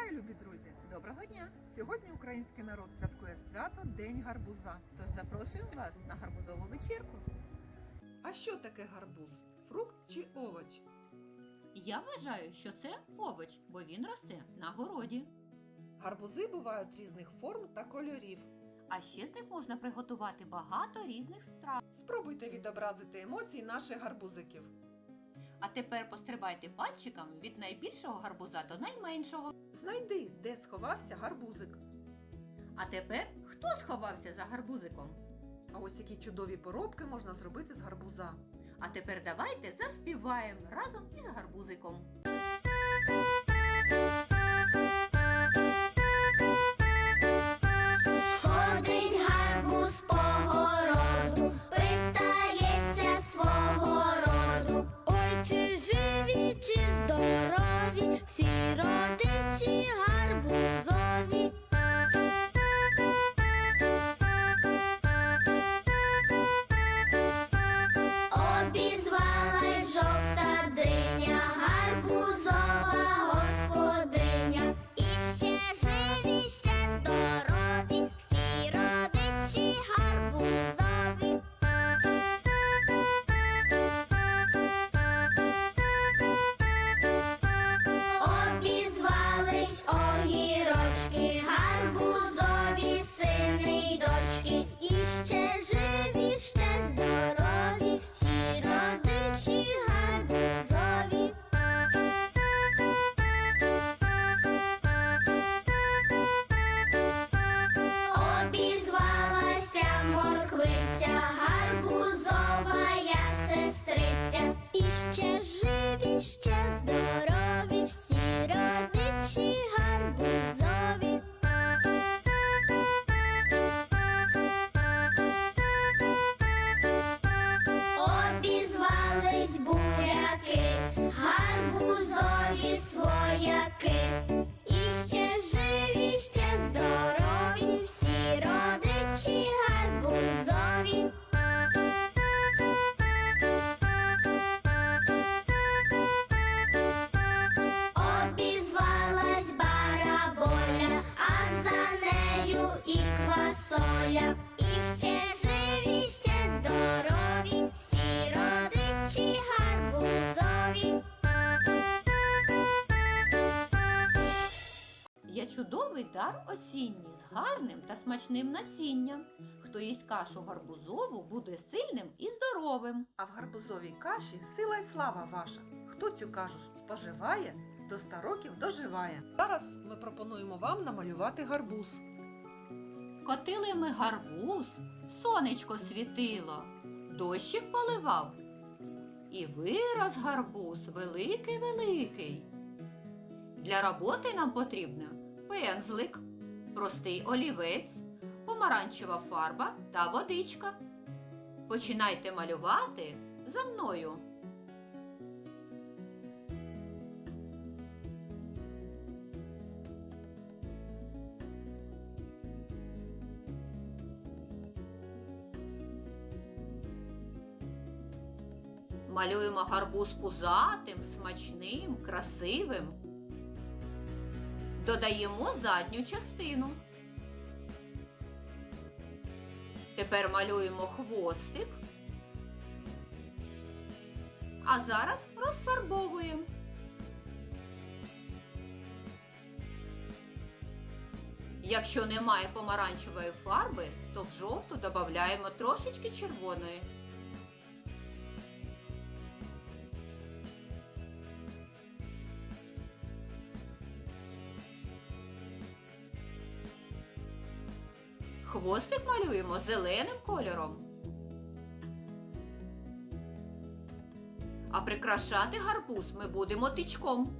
Вітаю, любі друзі! Доброго дня! Сьогодні український народ святкує свято День гарбуза. Тож запрошую вас на гарбузову вечірку. А що таке гарбуз? Фрукт чи овоч? Я вважаю, що це овоч, бо він росте на городі. Гарбузи бувають різних форм та кольорів. А ще з них можна приготувати багато різних страв. Спробуйте відобразити емоції наших гарбузиків. А тепер пострибайте пальчиками від найбільшого гарбуза до найменшого. Знайди, де сховався гарбузик. А тепер хто сховався за гарбузиком? А ось які чудові поробки можна зробити з гарбуза. А тепер давайте заспіваємо разом із гарбузиком. Ще живі, ще здорові, квасоля. І ще живі, ще здорові, всі родичі гарбузові. Є чудовий дар осінній з гарним та смачним насінням. Хто їсть кашу гарбузову, буде сильним і здоровим. А в гарбузовій каші сила й слава ваша. Хто цю кашу споживає, до 100 років доживає. Зараз ми пропонуємо вам намалювати гарбуз. Котили ми гарбуз, сонечко світило, дощик поливав. І вираз гарбуз великий великий. Для роботи нам потрібно пензлик, простий олівець, помаранчева фарба та водичка. Починайте малювати за мною. Малюємо гарбуз пузатим, смачним, красивим. Додаємо задню частину. Тепер малюємо хвостик. А зараз розфарбовуємо. Якщо немає помаранчевої фарби, то в жовту додаємо трошечки червоної. Хвостик малюємо зеленим кольором. А прикрашати гарбуз ми будемо тичком.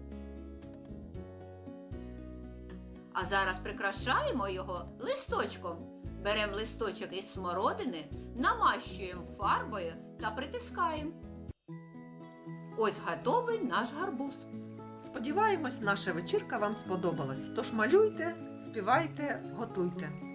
А зараз прикрашаємо його листочком. Беремо листочок із смородини, намащуємо фарбою та притискаємо. Ось готовий наш гарбуз. Сподіваємось, наша вечірка вам сподобалась. Тож малюйте, співайте, готуйте.